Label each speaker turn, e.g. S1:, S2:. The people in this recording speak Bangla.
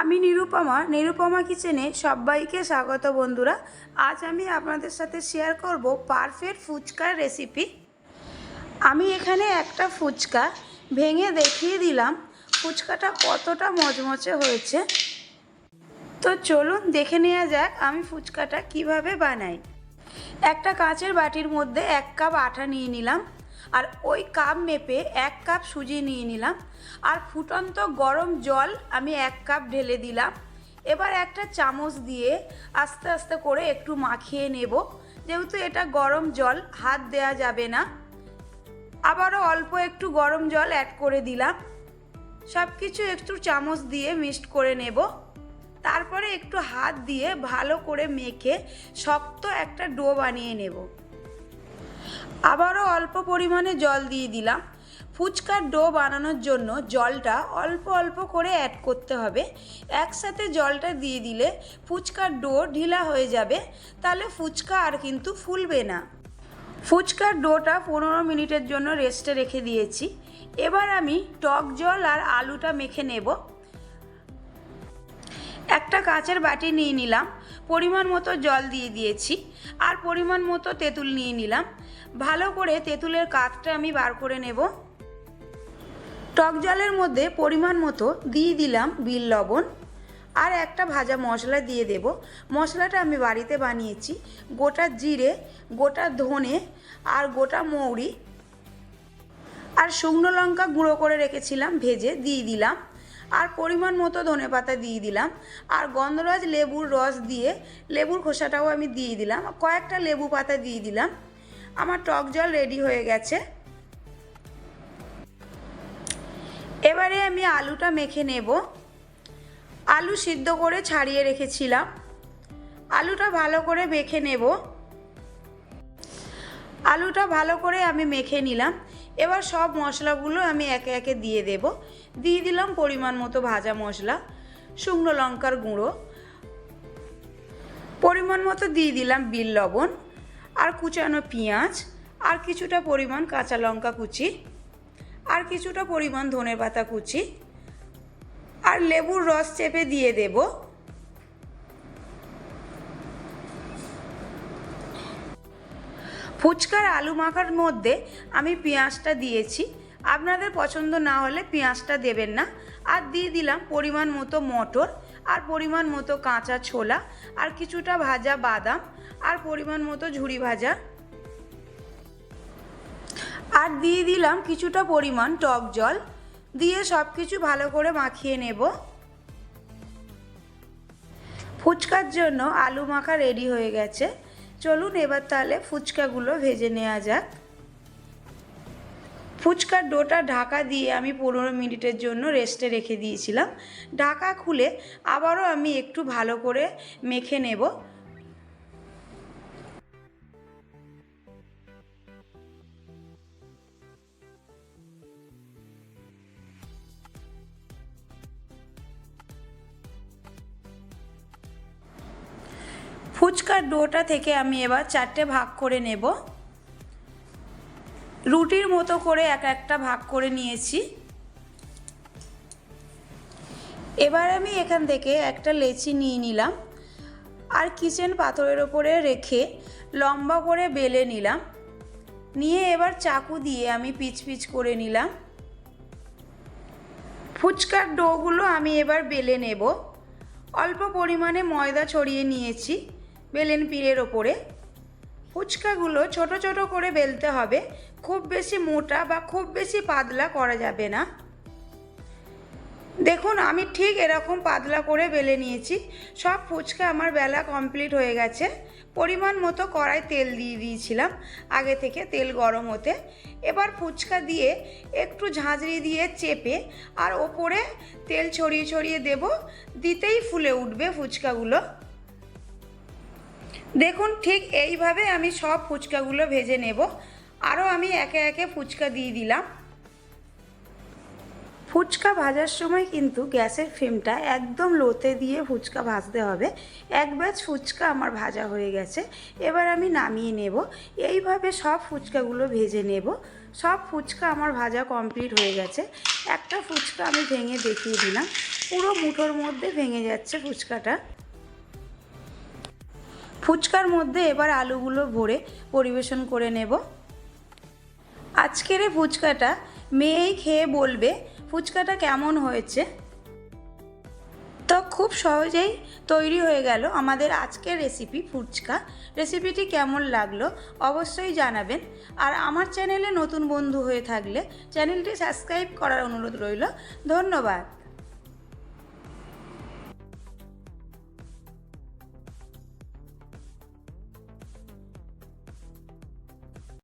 S1: আমি নিরুপমা। নিরুপমা কিচেনে সবাইকে স্বাগত বন্ধুরা। আজ আমি আপনাদের সাথে শেয়ার করব পারফেক্ট ফুচকার রেসিপি আমি এখানে একটা ফুচকা ভেঙে দেখিয়ে দিলাম। ফুচকাটা কতটা মচমচে হয়েছে। তো চলুন দেখে নেওয়া যাক আমি ফুচকাটা কীভাবে বানাই। একটা কাঁচের বাটির মধ্যে এক কাপ আটা নিয়ে নিলাম। আর ওই কাপ মেপে এক কাপ সুজি নিয়ে নিলাম। আর ফুটন্ত গরম জল আমি এক কাপ ঢেলে দিলাম। এবার একটা চামচ দিয়ে আস্তে আস্তে করে একটু মাখিয়ে নেব। যেহেতু এটা গরম জল, হাত দেয়া যাবে না। আবারও অল্প একটু গরম জল অ্যাড করে দিলাম। সব কিছু একটু চামচ দিয়ে মিক্সড করে নেব। তারপরে একটু হাত দিয়ে ভালো করে মেখে শক্ত একটা ডো বানিয়ে নেব। আবারও অল্প পরিমাণে জল দিয়ে দিলাম। ফুচকার ডো বানানোর জন্য জলটা অল্প অল্প করে অ্যাড করতে হবে। একসাথে জলটা দিয়ে দিলে ফুচকার ডো ঢিলা হয়ে যাবে, তাহলে ফুচকা আর কিন্তু ফুলবে না। ফুচকার ডোটা পনেরো মিনিটের জন্য রেস্টে রেখে দিয়েছি। এবার আমি টক জল আর আলুটা মেখে নেব। একটা কাঁচের বাটি নিয়ে নিলাম, পরিমাণ মতো জল দিয়ে দিয়েছি, আর পরিমাণ মতো তেঁতুল নিয়ে নিলাম। ভালো করে তেঁতুলের কাঠটা আমি বার করে নেব। টক জলের মধ্যে পরিমাণ মতো দিয়ে দিলাম বিল লবণ, আর একটা ভাজা মশলা দিয়ে দেব। মশলাটা আমি বাড়িতে বানিয়েছি, গোটা জিরে, গোটা ধনে, আর গোটা মৌরি, আর শুকনো লঙ্কা গুঁড়ো করে রেখেছিলাম, ভেজে দিয়ে দিলাম। আর পরিমাণ মতো ধনে পাতা দিয়ে দিলাম। আর গন্ধরাজ লেবুর রস দিয়ে, লেবুর খোসাটাও আমি দিয়ে দিলাম। কয়েকটা লেবু পাতা দিয়ে দিলাম। আমার টক জল রেডি হয়ে গেছে। এবারে আমি আলুটা মেখে নেব। আলু সিদ্ধ করে ছাড়িয়ে রেখেছিলাম। আলুটা ভালো করে মেখে নেব। আলুটা ভালো করে আমি মেখে নিলাম। এবার সব মশলাগুলো আমি একে একে দিয়ে দেব। দিয়ে দিলাম পরিমাণ মতো ভাজা মশলা, শুকনো লঙ্কার গুঁড়ো। পরিমাণ মতো দিয়ে দিলাম বিল লবণ আর কুচানো পেঁয়াজ আর কিছুটা পরিমাণ কাঁচা লঙ্কা কুচি আর কিছুটা পরিমাণ ধনে পাতা কুচি আর লেবুর রস চেপে দিয়ে দেবো। ফুচকার আলু মাখার মধ্যে আমি পেঁয়াজটা দিয়েছি। আপনাদের পছন্দ না হলে পেঁয়াজটা দেবেন না। আর দিয়ে দিলাম পরিমাণ মতো মটর আর পরিমাণ মতো কাঁচা ছোলা আর কিছুটা ভাজা বাদাম আর পরিমাণ মতো ঝুড়ি ভাজা। আর দিয়ে দিলাম কিছুটা পরিমাণ টক জল। দিয়ে সব কিছু ভালো করে মাখিয়ে নেব। ফুচকার জন্য আলু মাখা রেডি হয়ে গেছে। চলুন এবার তাহলে ফুচকাগুলো ভেজে নেওয়া যাক। ফুচকার ডোটা ঢাকা দিয়ে আমি পনেরো মিনিটের জন্য রেস্টে রেখে দিয়েছিলাম। ঢাকা খুলে আবারও আমি একটু ভালো করে মেখে নেব। ফুচকার ডোটা থেকে আমি এবার চারটে ভাগ করে নেব। রুটির মতো করে এক একটা ভাগ করে নিয়েছি। এবার আমি এখান থেকে একটা লেচি নিয়ে নিলাম আর কিচেন পাথরের ওপরে রেখে লম্বা করে বেলে নিলাম। নিয়ে এবার চাকু দিয়ে আমি পিচ পিচ করে নিলাম। ফুচকার ডোগুলো আমি এবার বেলে নেব। অল্প পরিমাণে ময়দা ছড়িয়ে নিয়েছি। বেলেন পিড়ের ওপরে। ফুচকাগুলো ছোট ছোট করে বেলতে হবে। খুব বেশি মোটা বা খুব বেশি পাতলা করা যাবে না। দেখুন, আমি ঠিক এরকম পাতলা করে বেলে নিয়েছি। সব ফুচকা আমার বেলা কমপ্লিট হয়ে গেছে। পরিমাণ মতো কড়াই তেল দিয়ে দিয়েছিলাম। আগে থেকে তেল গরম হতে। এবার ফুচকা দিয়ে একটু ঝাঁঝরি দিয়ে চেপে আর ওপরে তেল ছড়িয়ে ছড়িয়ে দেব। দিতেই ফুলে উঠবে ফুচকাগুলো। দেখুন, ঠিক এইভাবে আমি সব ফুচকাগুলো ভেজে নেব। আরও আমি একে একে ফুচকা দিয়ে দিলাম। ফুচকা ভাজার সময় কিন্তু গ্যাসের ফ্লেমটা একদম লোতে দিয়ে ফুচকা ভাজতে হবে। এক ব্যাচ ফুচকা আমার ভাজা হয়ে গেছে। এবার আমি নামিয়ে নেব। এইভাবে সব ফুচকাগুলো ভেজে নেব। সব ফুচকা আমার ভাজা কমপ্লিট হয়ে গেছে। একটা ফুচকা আমি ভেঙে দেখিয়ে দিলাম। পুরো মুঠোর মধ্যে ভেঙে যাচ্ছে ফুচকাটা। ফুচকার মধ্যে এবার আলুগুলো ভরে পরিবেশন করে নেব। আজকের এই ফুচকাটা মেয়েই খেয়ে বলবে ফুচকাটা কেমন হয়েছে। তো খুব সহজেই তৈরি হয়ে গেল আমাদের আজকের রেসিপি ফুচকা। রেসিপিটি কেমন লাগল অবশ্যই জানাবেন। আর আমার চ্যানেলে নতুন বন্ধু হয়ে থাকলে চ্যানেলটি সাবস্ক্রাইব করার অনুরোধ রইল। ধন্যবাদ।